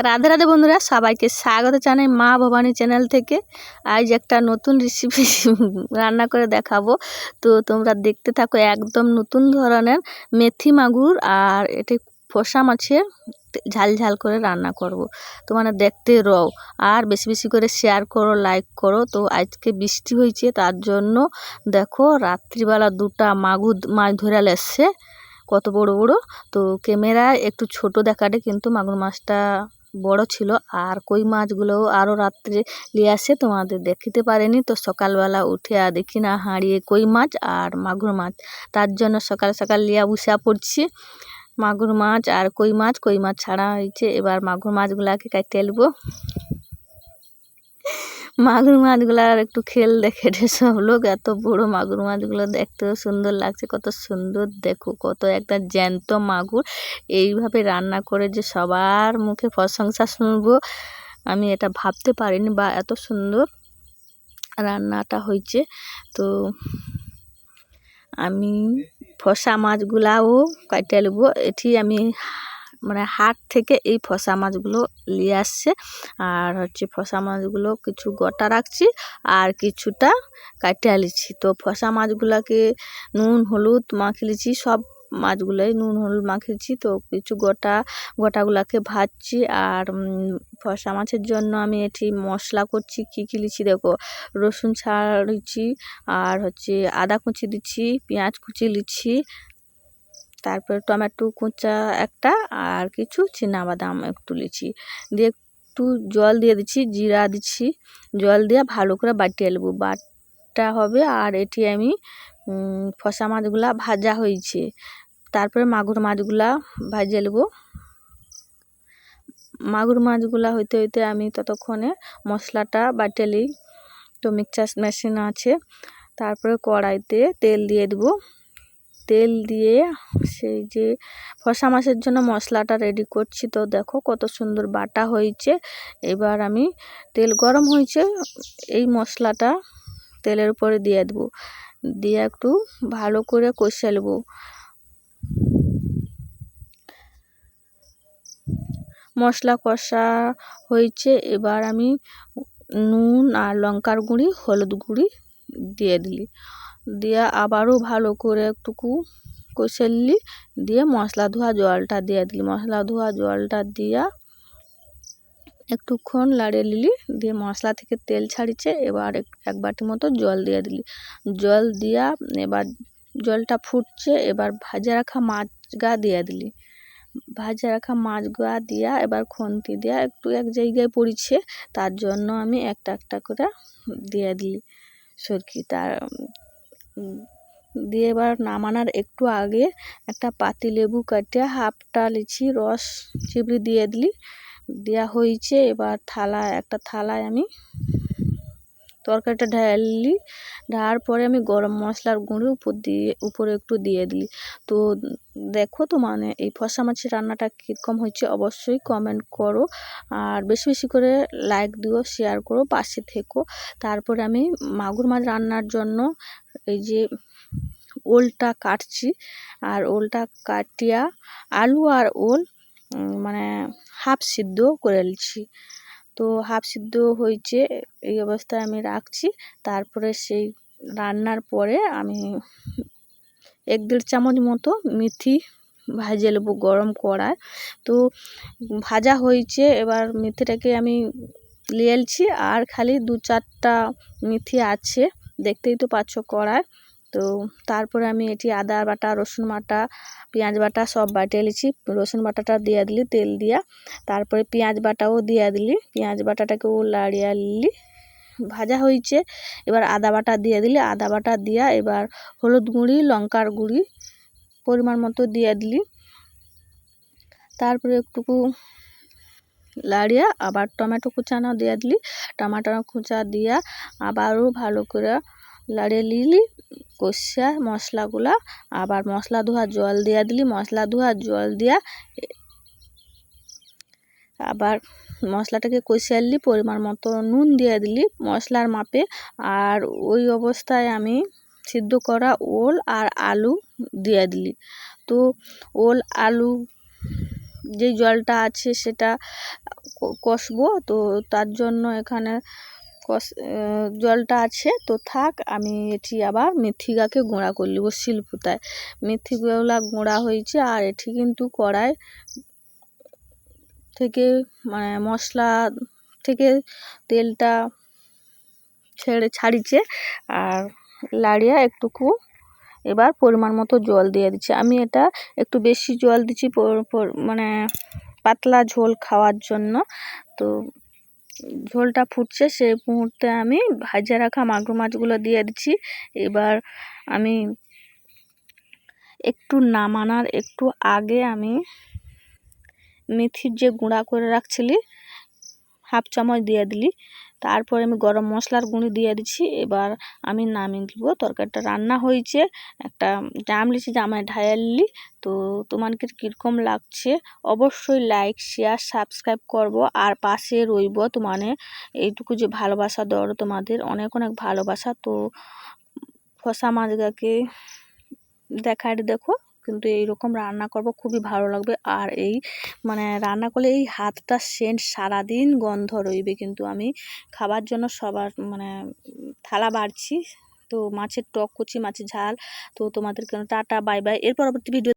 রাধে রাধে বন্ধুরা, সবাইকে স্বাগত জানাই মা ভবানী চ্যানেল থেকে। আজ একটা নতুন রেসিপি রান্না করে দেখাবো। তো তোমরা দেখতে থাকো একদম নতুন ধরনের মেথি মাগুর আর এটি ফসা মাছের ঝাল ঝাল করে রান্না করব। তোমরা দেখতে রও। আর বেশি বেশি করে শেয়ার করো লাইক করো। তো আজকে বৃষ্টি হয়েছে, তার জন্য দেখো রাত্রিবেলা দুটা মাগুর মাছ ধরে এসছে, কত বড় বড়। তো ক্যামেরায় একটু ছোট দেখাটে কিন্তু মাগুর মাছটা বড় ছিল। আর কই মাছগুলোও আরও রাত্রে নিয়ে আসে, তোমাদের দেখিতে পারেনি। তো সকালবেলা উঠে আর দেখি না, হাঁড়িয়ে কই মাছ আর মাগুর মাছ। তার জন্য সকাল সকাল লিয়া বসা পড়ছি। মাগুর মাছ আর কই মাছ কই মাছ ছাড়া হয়েছে। এবার মাগুর মাছগুলাকে কাটতে নেব মাগুর মাছগুলো আর একটু খেল দেখে সব লোক, এত বড় মাগুর মাছগুলো দেখতেও সুন্দর লাগছে, কত সুন্দর দেখো, কত একটা জ্যান্ত মাগুর। এইভাবে রান্না করে যে সবার মুখে প্রশংসা শুনব, আমি এটা ভাবতে পারিনি বা এত সুন্দর রান্নাটা হয়েছে। তো আমি ফসা মাছগুলাও কাটে নেব এটি আমি মানে হাট থেকে এই ফসা মাছগুলো নিয়ে আসছে। আর হচ্ছে ফসা মাছগুলো কিছু গোটা রাখছি আর কিছুটা কাটিয়ে লিছি তো ফসা মাছগুলোকে নুন, হলুদ মাখিয়ে লিছি সব মাছগুলোই নুন, হলুদ মাখিয়েছি তো কিছু গোটা, গোটাগুলোকে ভাজছি আর ফসা মাছের জন্য আমি এটি মশলা করছি। কী কী লিছি দেখো? রসুন ছাড়িছি আর হচ্ছে আদা কুচি দিচ্ছি, পেঁয়াজ কুচি লিছি তারপরে টমেটো কুচা একটা আর কিছু বাদাম একটু লিছি দিয়ে একটু জল দিয়ে দিচ্ছি, জিরা দিচ্ছি। জল দিয়ে ভালো করে বাটিয়ে নেব। বাটা হবে আর এটি আমি ফসা মাছগুলা ভাজা হয়েছে। তারপরে মাগুর মাছগুলা ভাজিয়ে নেব। মাগুর মাছগুলা হইতে হইতে আমি ততক্ষণে মশলাটা বাটে নিই। তো মিক্সচার মেশিন আছে। তারপরে কড়াইতে তেল দিয়ে দেবো। তেল দিয়ে সেই যে ফসা মাছের জন্য মশলাটা রেডি করছি। তো দেখো কত সুন্দর বাটা হয়েছে। এবার আমি তেল গরম হয়েছে, এই মশলাটা তেলের উপরে দিয়ে দেবো। দিয়ে একটু ভালো করে কষে নেব। মশলা কষা হয়েছে। এবার আমি নুন আর লঙ্কার গুঁড়ি, হলুদ গুঁড়ি দিয়ে দিলি। দিয়ে আবারও ভালো করে একটুকু কষেলি দিয়ে মশলা ধোয়া জলটা দিয়ে দিলি। মশলা ধোয়া জলটা দিয়া একটুক্ষণ লাড়িয়ে নিলি, দিয়ে মশলা থেকে তেল ছাড়িছে এবার এক বাটি মতো জল দিয়ে দিলি। জল দিয়া এবার জলটা ফুটছে, এবার ভাজা রাখা মাছ গা দিয়ে দিলি। ভাজা রাখা মাছ গা দিয়া এবার খুন্তি দিয়া একটু এক জায়গায় পড়িছে, তার জন্য আমি একটা একটা করে দিয়ে দিই সরকি। তার দিয়ে এবার নামানোর একটু আগে একটা পাতি লেবু কাটিয়ে হাফটা লিচি রস চিবড়ি দিয়ে দিলি। দেওয়া হয়েছে এবার থালা একটা থালায় আমি তরকারিটা ঢালি, ঢালার পরে আমি গরম মশলার গুঁড়ো উপর দিয়ে, উপরে একটু দিয়ে দিই। তো দেখো তো মানে এই ফসা মাছের রান্নাটা কীরকম হয়েছে অবশ্যই কমেন্ট করো। আর বেশি বেশি করে লাইক দিও শেয়ার করো, পাশে থেকো। তারপরে আমি মাগুর মাছ রান্নার জন্য এই যে ওলটা কাটছি। আর ওলটা কাটিয়া আলু আর ওল মানে হাফ সিদ্ধ করে নিচ্ছি। তো হাফ সিদ্ধ হয়েছে, এই অবস্থায় আমি রাখছি। তারপরে সেই রান্নার পরে আমি এক দেড় চামচ মতো মেথি ভাজে নেব গরম কড়ায়। তো ভাজা হয়েছে, এবার মেথিটাকে আমি লিয়েলছি আর খালি দু চারটা মেথি আছে, দেখতেই তো পাচ্ছ কড়ায়। তো তারপরে আমি এটি আদা বাটা, রসুন বাটা, পেঁয়াজ বাটা সব বাটিয়ে নিচ্ছি রসুন বাটাটা দিয়ে দিলি, তেল দিয়া। তারপরে পেঁয়াজ বাটাও দিয়ে দিলি। পেঁয়াজ বাটাটাকেও লাড়িয়ে নিলি। ভাজা হয়েছে। এবার আদা বাটা দিয়ে দিলি। আদা বাটা দিয়া এবার হলুদ গুঁড়ি, লঙ্কার গুঁড়ি পরিমাণ মতো দিয়ে দিলি। তারপরে একটুকু লাড়িয়া আবার টমেটো কুচানো দিয়ে দিলি। টমাটো কুচা দিয়া আবারও ভালো করে লাড়িয়ে নিলি কষা মশলাগুলা, আবার মশলা ধোয়া জল দিয়া দিলি, মশলা ধোয়া জল দিয়া, আবার মশলাটাকে কষিয়ে নিলি, পরিমাণ মতো নুন দিয়ে দিলি মশলার মাপে, আর ওই অবস্থায় আমি সিদ্ধ করা ওল আর আলু দিয়ে দিলি। তো ওল, আলু যেই জলটা আছে সেটা কষবো, তো তার জন্য এখানে জলটা আছে, তো থাক, আমি এটি আবার মেথিগাকে গুঁড়া করে নেব শিলপুতায় মেথিগুলা গুঁড়া হয়েছে, আর এটি কিন্তু কড়াই থেকে মানে মশলা থেকে তেলটা ছেড়ে ছাড়িছে আর লাড়িয়া একটুকু এবার পরিমাণ মতো জল দিয়ে দিচ্ছি। আমি এটা একটু বেশি জল দিচ্ছি মানে পাতলা ঝোল খাওয়ার জন্য। তো ঝোলটা ফুটছে সেই মুহূর্তে আমি ভাজা রাখা মাগুর মাছগুলো দিয়ে দিচ্ছি। এবার আমি একটু নামানার, একটু আগে আমি মেথির যে গুঁড়া করে রাখছিলি, হাফ চামচ দিয়ে দিলি। তারপরে আমি গরম মশলার গুঁড়ি দিয়ে দিচ্ছি। এবার আমি নামিয়ে দিব। তরকারিটা রান্না হয়েছে। একটা জাম লিছি জামায় ঢায়ালি তো তোমাকে কীরকম লাগছে অবশ্যই লাইক, শেয়ার, সাবস্ক্রাইব করব। আর পাশে রইব তোমানে এইটুকু যে ভালোবাসা দেওয়ার তোমাদের অনেক অনেক ভালোবাসা। তো ফসা মাছগাকে দেখার দেখো। কিন্তু এই রকম রান্না করব খুবই ভালো লাগবে। আর এই মানে রান্না করলে এই হাতটা সেন্ট সারাদিন গন্ধ রইবে কিন্তু আমি। খাবার জন্য সবার মানে থালা বাড়ছি। তো মাছের টক করছি মাছের ঝাল। তো তোমাদের কেন, টাটা, বাই বাই। এর পরবর্তী ভিডিও